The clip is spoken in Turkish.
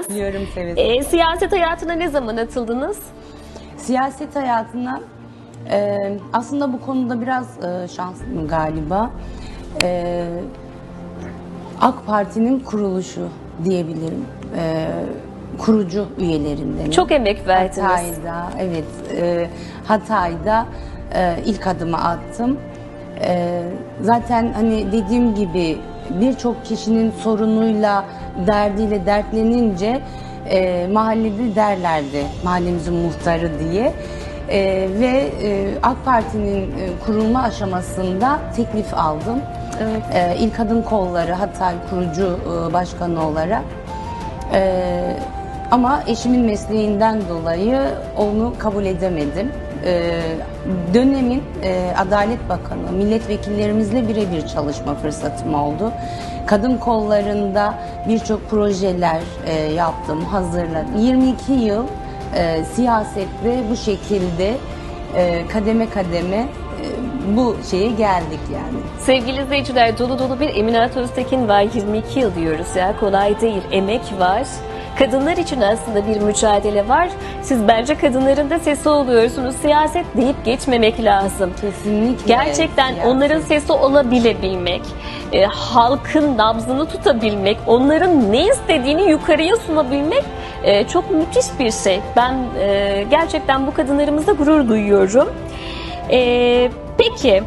Seve seve. E, siyaset hayatına ne zaman atıldınız? Siyaset hayatına e, aslında bu konuda biraz e, şanslıyım galiba. E, AK Parti'nin kuruluşu diyebilirim. E, kurucu üyelerinden. Çok emek verdiniz. Hatay'da, evet. E, Hatay'da e, ilk adımı attım. E, zaten hani dediğim gibi birçok kişinin sorunuyla, derdiyle dertlenince e, mahallede derlerdi mahallemizin muhtarı diye. E, ve e, AK Parti'nin e, kurulma aşamasında teklif aldım. Evet. E, İl Kadın Kolları Hatay kurucu e, başkanı olarak. Ee, ama eşimin mesleğinden dolayı onu kabul edemedim. Ee, dönemin e, Adalet Bakanı, milletvekillerimizle birebir çalışma fırsatım oldu. Kadın kollarında birçok projeler e, yaptım, hazırladım. 22 yıl e, siyasette bu şekilde e, kademe kademe e, bu şeye geldik yani. Sevgili izleyiciler dolu dolu bir Eminat Öztekin var. 22 yıl diyoruz ya kolay değil. Emek var. Kadınlar için aslında bir mücadele var. Siz bence kadınların da sesi oluyorsunuz. Siyaset deyip geçmemek lazım. Kesinlikle. Gerçekten siyaset. onların sesi olabilebilmek, e, halkın nabzını tutabilmek, onların ne istediğini yukarıya sunabilmek e, çok müthiş bir şey. Ben e, gerçekten bu kadınlarımızla gurur duyuyorum. E, peki